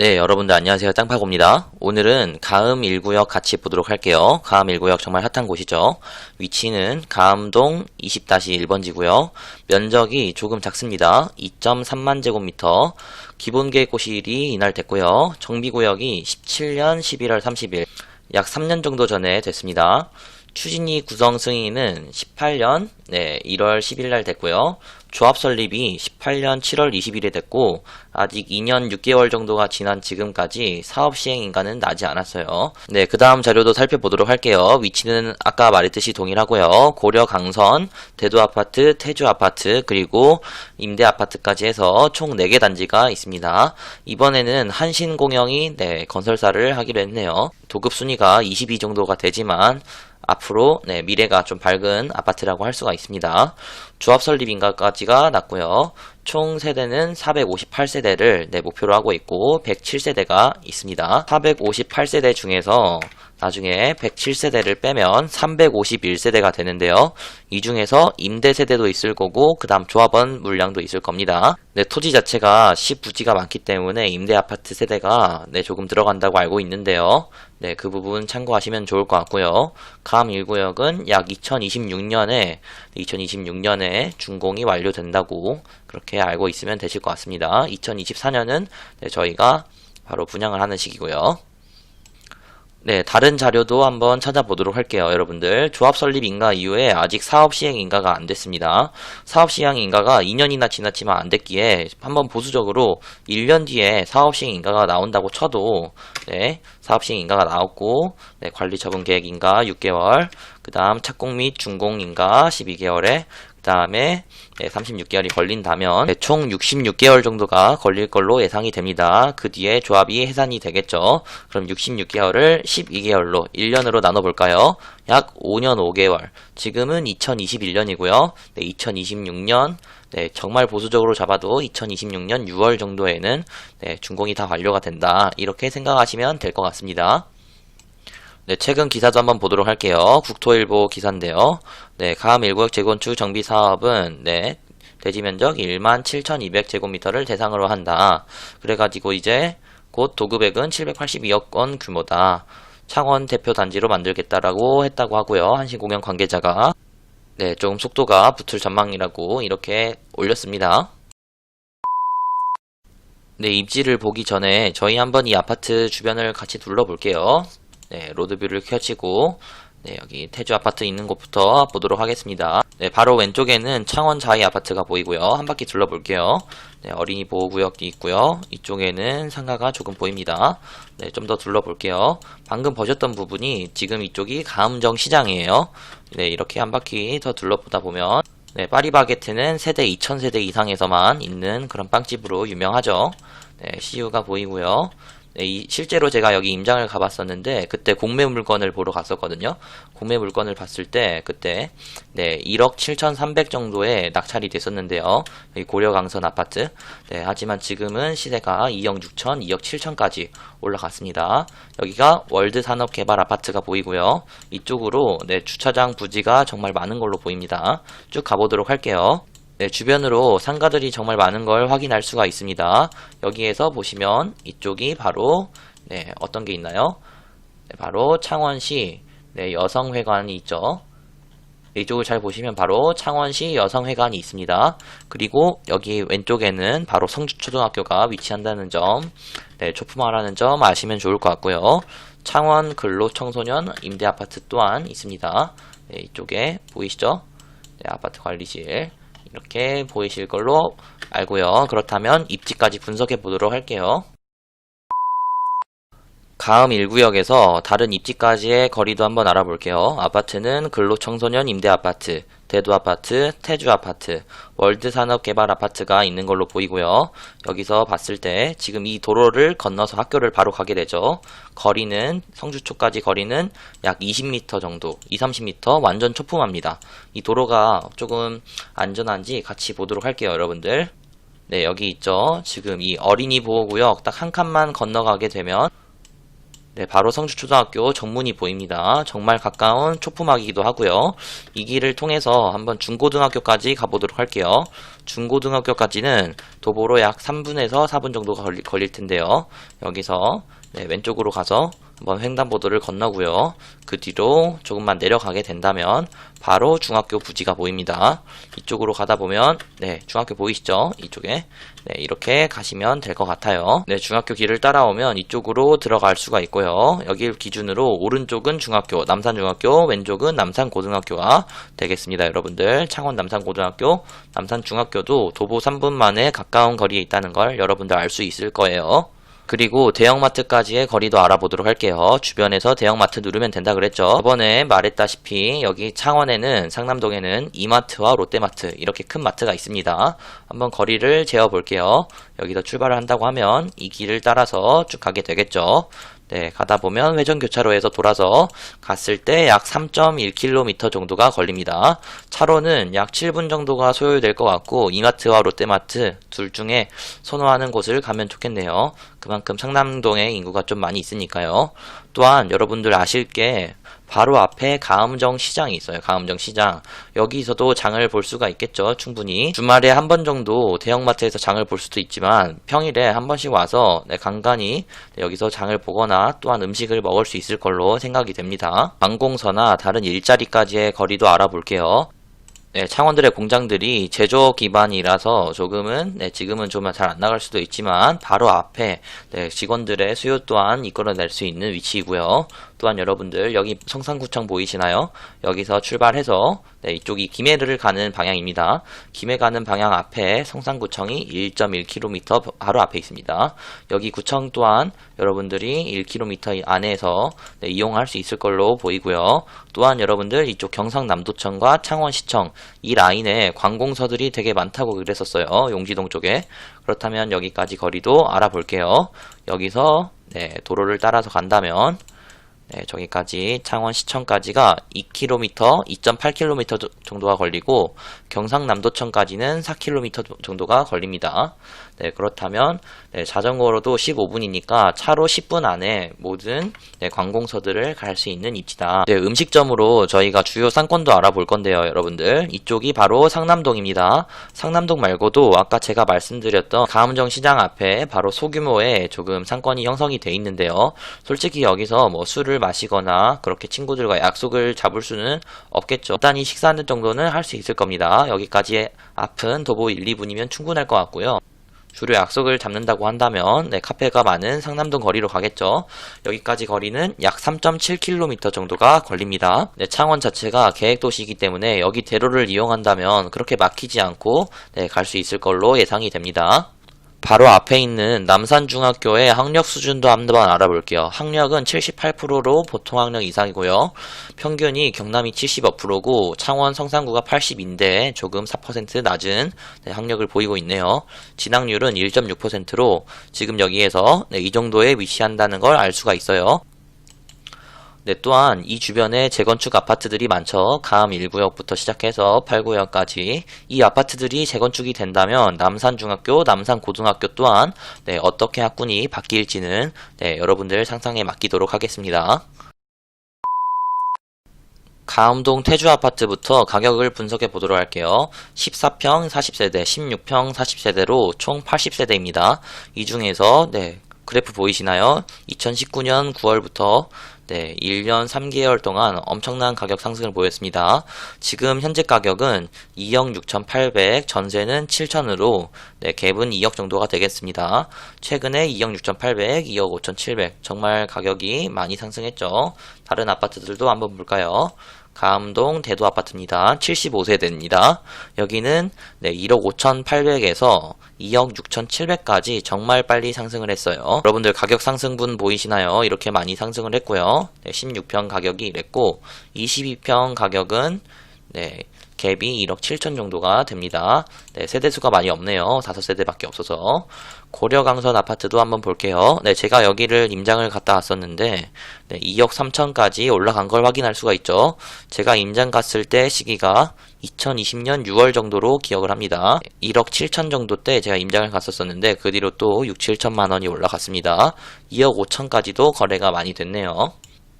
네, 여러분들 안녕하세요. 짱파고입니다. 오늘은 가음 1구역 같이 보도록 할게요. 가음 1구역 정말 핫한 곳이죠. 위치는 가음동 20-1번지고요. 면적이 조금 작습니다. 2.3만 제곱미터. 기본 계획 고시일이 이날 됐고요. 정비구역이 17년 11월 30일. 약 3년 정도 전에 됐습니다. 추진이 구성 승인은 18년 네, 1월 10일 날 됐고요. 조합 설립이 18년 7월 20일에 됐고 아직 2년 6개월 정도가 지난 지금까지 사업 시행 인가는 나지 않았어요. 네, 그 다음 자료도 살펴보도록 할게요. 위치는 아까 말했듯이 동일하고요. 고려 강선, 대도 아파트, 태주 아파트, 그리고 임대 아파트까지 해서 총 4개 단지가 있습니다. 이번에는 한신 공영이 네, 건설사를 하기로 했네요. 도급 순위가 22 정도가 되지만 앞으로 네, 미래가 좀 밝은 아파트라고 할 수가 있습니다. 조합 설립 인가까지가 났고요. 총 세대는 458세대를 네, 목표로 하고 있고 107세대가 있습니다. 458세대 중에서 나중에 107세대를 빼면 351세대가 되는데요. 이 중에서 임대 세대도 있을 거고 그 다음 조합원 물량도 있을 겁니다. 네, 토지 자체가 시 부지가 많기 때문에 임대 아파트 세대가 네, 조금 들어간다고 알고 있는데요. 네, 그 부분 참고하시면 좋을 것 같고요. 감 1구역은 약 2026년에 2026년에 준공이 완료된다고 그렇게 알고 있으면 되실 것 같습니다. 2024년은 네, 저희가 바로 분양을 하는 시기고요. 네, 다른 자료도 한번 찾아보도록 할게요, 여러분들. 조합 설립 인가 이후에 아직 사업 시행 인가가 안 됐습니다. 사업 시행 인가가 2년이나 지났지만 안 됐기에 한번 보수적으로 1년 뒤에 사업 시행 인가가 나온다고 쳐도 네, 사업 시행 인가가 나왔고 네, 관리 처분 계획 인가 6개월, 그 다음 착공 및 준공 인가 12개월에 그 다음에 36개월이 걸린다면 네, 총 66개월 정도가 걸릴 걸로 예상이 됩니다. 그 뒤에 조합이 해산이 되겠죠. 그럼 66개월을 12개월로 1년으로 나눠볼까요? 약 5년 5개월. 지금은 2021년이고요. 네, 2026년 네, 정말 보수적으로 잡아도 2026년 6월 정도에는 네, 준공이 다 완료가 된다. 이렇게 생각하시면 될 것 같습니다. 네, 최근 기사도 한번 보도록 할게요. 국토일보 기사인데요. 네, 가암 1구역 재건축 정비 사업은 네, 대지 면적 1만 7,200제곱미터를 대상으로 한다. 그래가지고 이제 곧 도급액은 782억 원 규모다. 창원 대표 단지로 만들겠다라고 했다고 하고요. 한신공연 관계자가 네, 좀 속도가 붙을 전망이라고 이렇게 올렸습니다. 네, 입지를 보기 전에 저희 한번 이 아파트 주변을 같이 둘러볼게요. 네, 로드뷰를 켜치고 네, 여기 태주 아파트 있는 곳부터 보도록 하겠습니다. 네, 바로 왼쪽에는 창원 자이 아파트가 보이고요. 한 바퀴 둘러볼게요. 네, 어린이 보호구역이 있고요. 이쪽에는 상가가 조금 보입니다. 네, 좀 더 둘러볼게요. 방금 보셨던 부분이 지금 이쪽이 가음정 시장이에요. 네, 이렇게 한 바퀴 더 둘러보다 보면 네, 파리바게트는 세대 2000세대 이상에서만 있는 그런 빵집으로 유명하죠. 네, CU가 보이고요. 네, 이, 실제로 제가 여기 임장을 가봤었는데 그때 공매 물건을 보러 갔었거든요. 공매 물건을 봤을 때 그때 네 1억 7,300 정도에 낙찰이 됐었는데요. 여기 고려 강선 아파트. 네, 하지만 지금은 시세가 2억 6천, 2억 7천까지 올라갔습니다. 여기가 월드 산업 개발 아파트가 보이고요. 이쪽으로 네 주차장 부지가 정말 많은 걸로 보입니다. 쭉 가보도록 할게요. 네, 주변으로 상가들이 정말 많은 걸 확인할 수가 있습니다. 여기에서 보시면 이쪽이 바로 네, 어떤 게 있나요? 네, 바로 창원시 네, 여성회관이 있죠. 네, 이쪽을 잘 보시면 바로 창원시 여성회관이 있습니다. 그리고 여기 왼쪽에는 바로 성주초등학교가 위치한다는 점, 네, 초품화라는 점 아시면 좋을 것 같고요. 창원 근로청소년 임대아파트 또한 있습니다. 네, 이쪽에 보이시죠? 네, 아파트 관리실. 이렇게 보이실 걸로 알고요. 그렇다면 입지까지 분석해 보도록 할게요. 가음 1구역에서 다른 입지까지의 거리도 한번 알아볼게요. 아파트는 근로청소년 임대아파트, 대도아파트, 태주아파트, 월드산업개발아파트가 있는 걸로 보이고요. 여기서 봤을 때 지금 이 도로를 건너서 학교를 바로 가게 되죠. 거리는 성주초까지 거리는 약 20m 정도, 2, 30m 완전 초품합니다. 이 도로가 조금 안전한지 같이 보도록 할게요, 여러분들. 네, 여기 있죠. 지금 이 어린이 보호구역 딱 한 칸만 건너가게 되면 네, 바로 성주초등학교 정문이 보입니다. 정말 가까운 초품학이기도 하고요. 이 길을 통해서 한번 중고등학교까지 가보도록 할게요. 중고등학교까지는 도보로 약 3분에서 4분 정도가 걸릴, 걸릴 텐데요. 여기서 네, 왼쪽으로 가서 한번 횡단보도를 건너고요. 그 뒤로 조금만 내려가게 된다면 바로 중학교 부지가 보입니다. 이쪽으로 가다 보면 네 중학교 보이시죠? 이쪽에 네 이렇게 가시면 될 것 같아요. 네 중학교 길을 따라오면 이쪽으로 들어갈 수가 있고요. 여기 기준으로 오른쪽은 중학교 남산중학교 왼쪽은 남산고등학교가 되겠습니다. 여러분들 창원 남산고등학교 남산중학교도 도보 3분 만에 가까운 거리에 있다는 걸 여러분들 알 수 있을 거예요. 그리고 대형마트까지의 거리도 알아보도록 할게요. 주변에서 대형마트 누르면 된다 그랬죠. 저번에 말했다시피 여기 창원에는 상남동에는 이마트와 롯데마트 이렇게 큰 마트가 있습니다. 한번 거리를 재어 볼게요. 여기서 출발을 한다고 하면 이 길을 따라서 쭉 가게 되겠죠. 네, 가다 보면 회전 교차로에서 돌아서 갔을 때 약 3.1km 정도가 걸립니다. 차로는 약 7분 정도가 소요될 것 같고 이마트와 롯데마트 둘 중에 선호하는 곳을 가면 좋겠네요. 그만큼 상남동에 인구가 좀 많이 있으니까요. 또한 여러분들 아실 게 바로 앞에 가음정 시장이 있어요. 가음정 시장. 여기서도 장을 볼 수가 있겠죠. 충분히. 주말에 한 번 정도 대형마트에서 장을 볼 수도 있지만 평일에 한 번씩 와서 네, 간간히 네, 여기서 장을 보거나 또한 음식을 먹을 수 있을 걸로 생각이 됩니다. 관공서나 다른 일자리까지의 거리도 알아볼게요. 네, 창원들의 공장들이 제조업 기반이라서 조금은 네, 지금은 좀 잘 안 나갈 수도 있지만 바로 앞에 네, 직원들의 수요 또한 이끌어낼 수 있는 위치이고요. 또한 여러분들 여기 성산구청 보이시나요? 여기서 출발해서 네, 이쪽이 김해를 가는 방향입니다. 김해 가는 방향 앞에 성산구청이 1.1km 바로 앞에 있습니다. 여기 구청 또한 여러분들이 1km 안에서 네, 이용할 수 있을 걸로 보이고요. 또한 여러분들 이쪽 경상남도청과 창원시청 이 라인에 관공서들이 되게 많다고 그랬었어요. 용지동 쪽에. 그렇다면 여기까지 거리도 알아볼게요. 여기서 네, 도로를 따라서 간다면 네, 저기까지 창원시청까지가 2km, 2.8km 정도가 걸리고 경상남도청까지는 4km 정도가 걸립니다. 네, 그렇다면 네, 자전거로도 15분이니까 차로 10분 안에 모든 네, 관공서들을 갈 수 있는 입지다. 네, 음식점으로 저희가 주요 상권도 알아볼 건데요, 여러분들. 이쪽이 바로 상남동입니다. 상남동 말고도 아까 제가 말씀드렸던 가음정 시장 앞에 바로 소규모의 조금 상권이 형성이 돼 있는데요. 솔직히 여기서 뭐 술을 마시거나 그렇게 친구들과 약속을 잡을 수는 없겠죠. 간단히 식사하는 정도는 할 수 있을 겁니다. 여기까지 앞은 도보 1, 2분이면 충분할 것 같고요. 주로 약속을 잡는다고 한다면 네, 카페가 많은 상남동 거리로 가겠죠. 여기까지 거리는 약 3.7km 정도가 걸립니다. 네, 창원 자체가 계획도시이기 때문에 여기 대로를 이용한다면 그렇게 막히지 않고 네, 갈 수 있을 걸로 예상이 됩니다. 바로 앞에 있는 남산중학교의 학력 수준도 한번 알아볼게요. 학력은 78%로 보통 학력 이상이고요. 평균이 경남이 75%고 창원 성산구가 80인데 조금 4% 낮은 네, 학력을 보이고 있네요. 진학률은 1.6%로 지금 여기에서 네, 이 정도에 위치한다는 걸 알 수가 있어요. 네, 또한 이 주변에 재건축 아파트들이 많죠. 가암 1구역부터 시작해서 8구역까지 이 아파트들이 재건축이 된다면 남산중학교, 남산고등학교 또한 네, 어떻게 학군이 바뀔지는 네, 여러분들 상상에 맡기도록 하겠습니다. 가암동 태주 아파트부터 가격을 분석해 보도록 할게요. 14평 40세대, 16평 40세대로 총 80세대입니다. 이 중에서 네, 그래프 보이시나요? 2019년 9월부터 네, 1년 3개월 동안 엄청난 가격 상승을 보였습니다. 지금 현재 가격은 2억 6,800, 전세는 7천으로 네, 갭은 2억 정도가 되겠습니다. 최근에 2억 6,800, 2억 5,700 정말 가격이 많이 상승했죠. 다른 아파트들도 한번 볼까요? 가암동 대도 아파트입니다. 75세대입니다. 여기는 네, 1억 5,800에서 2억 6,700까지 정말 빨리 상승을 했어요. 여러분들 가격 상승분 보이시나요? 이렇게 많이 상승을 했고요. 네, 16평 가격이 이랬고 22평 가격은 네, 갭이 1억 7천 정도가 됩니다. 네, 세대수가 많이 없네요. 5세대밖에 없어서. 고려강선 아파트도 한번 볼게요. 네, 제가 여기를 임장을 갔다 왔었는데, 네, 2억 3천까지 올라간 걸 확인할 수가 있죠. 제가 임장 갔을 때 시기가 2020년 6월 정도로 기억을 합니다. 1억 7천 정도 때 제가 임장을 갔었었는데, 그 뒤로 또 6, 7천만 원이 올라갔습니다. 2억 5천까지도 거래가 많이 됐네요.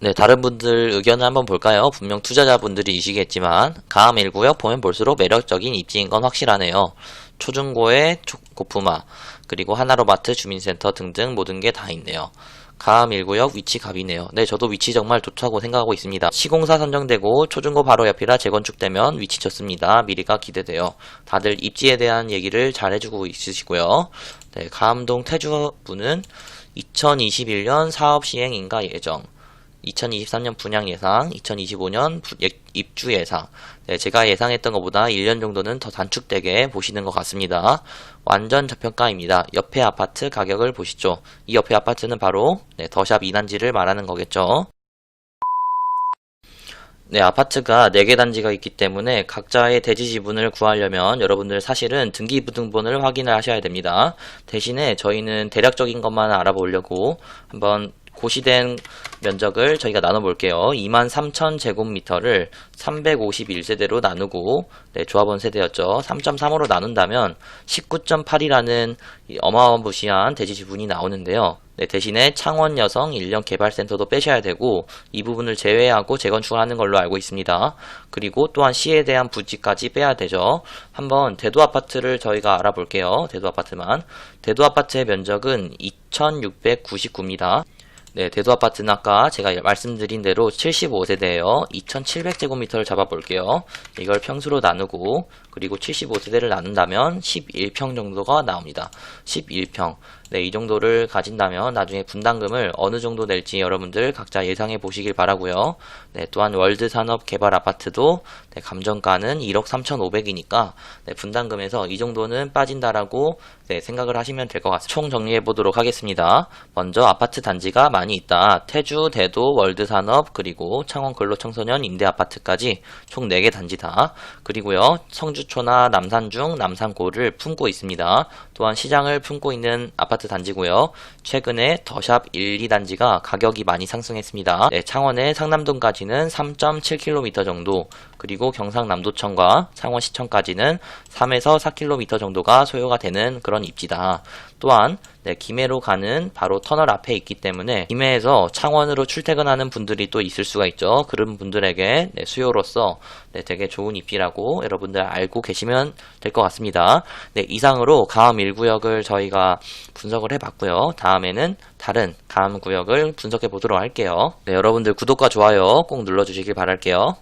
네, 다른 분들 의견을 한번 볼까요? 분명 투자자분들이시겠지만 가암 1구역 보면 볼수록 매력적인 입지인 건 확실하네요. 초중고의 초- 고프마, 그리고 하나로마트 주민센터 등등 모든 게 다 있네요. 가암 1구역 위치 갑이네요. 네, 저도 위치 정말 좋다고 생각하고 있습니다. 시공사 선정되고 초중고 바로 옆이라 재건축되면 위치 좋습니다. 미리가 기대돼요. 다들 입지에 대한 얘기를 잘 해주고 있으시고요. 네, 가암동 태주부는 2021년 사업 시행 인가 예정. 2023년 분양 예상, 2025년 부- 예- 입주 예상. 네, 제가 예상했던 것보다 1년 정도는 더 단축되게 보시는 것 같습니다. 완전 저평가입니다. 옆에 아파트 가격을 보시죠. 이 옆에 아파트는 바로 네, 더샵 이단지를 말하는 거겠죠. 네, 아파트가 4개 단지가 있기 때문에 각자의 대지 지분을 구하려면 여러분들 사실은 등기부등본을 확인을 하셔야 됩니다. 대신에 저희는 대략적인 것만 알아보려고 한번 고시된 면적을 저희가 나눠볼게요. 23,000제곱미터를 351세대로 나누고, 네, 조합원 세대였죠. 3.3으로 나눈다면 19.8이라는 어마어마무시한 대지 지분이 나오는데요. 네, 대신에 창원 여성 인력 개발센터도 빼셔야 되고 이 부분을 제외하고 재건축을 하는 걸로 알고 있습니다. 그리고 또한 시에 대한 부지까지 빼야 되죠. 한번 대도 아파트를 저희가 알아볼게요. 대도 아파트만. 대도 아파트의 면적은 2,699입니다. 네, 대도 아파트는 아까 제가 말씀드린 대로 75세대예요. 2,700제곱미터를 잡아볼게요. 이걸 평수로 나누고 그리고 75세대를 나눈다면 11평 정도가 나옵니다. 11평. 네, 이 정도를 가진다면 나중에 분담금을 어느 정도 낼지 여러분들 각자 예상해 보시길 바라고요. 네, 또한 월드 산업 개발 아파트도 네, 감정가는 1억 3,500이니까 네, 분담금에서 이 정도는 빠진다라고 네, 생각을 하시면 될 것 같습니다. 총 정리해 보도록 하겠습니다. 먼저 아파트 단지가 많이 있다. 태주, 대도, 월드 산업 그리고 창원 근로 청소년 임대 아파트까지 총 4개 단지다. 그리고요. 성주초나 남산중, 남산고를 품고 있습니다. 또한 시장을 품고 있는 아파트 단지고요. 최근에 더샵 1, 2단지가 가격이 많이 상승했습니다. 네, 창원의 상남동까지는 3.7km 정도, 그리고 경상남도청과 창원시청까지는 3에서 4km 정도가 소요가 되는 그런 입지다. 또한 네, 김해로 가는 바로 터널 앞에 있기 때문에 김해에서 창원으로 출퇴근하는 분들이 또 있을 수가 있죠. 그런 분들에게 네, 수요로서 네, 되게 좋은 입지라고 여러분들 알고 계시면 될 것 같습니다. 네, 이상으로 가암 1구역을 저희가 분석을 해봤고요. 다음 에는 다른 가암 구역을 분석해 보도록 할게요. 네, 여러분들 구독과 좋아요 꼭 눌러주시길 바랄게요.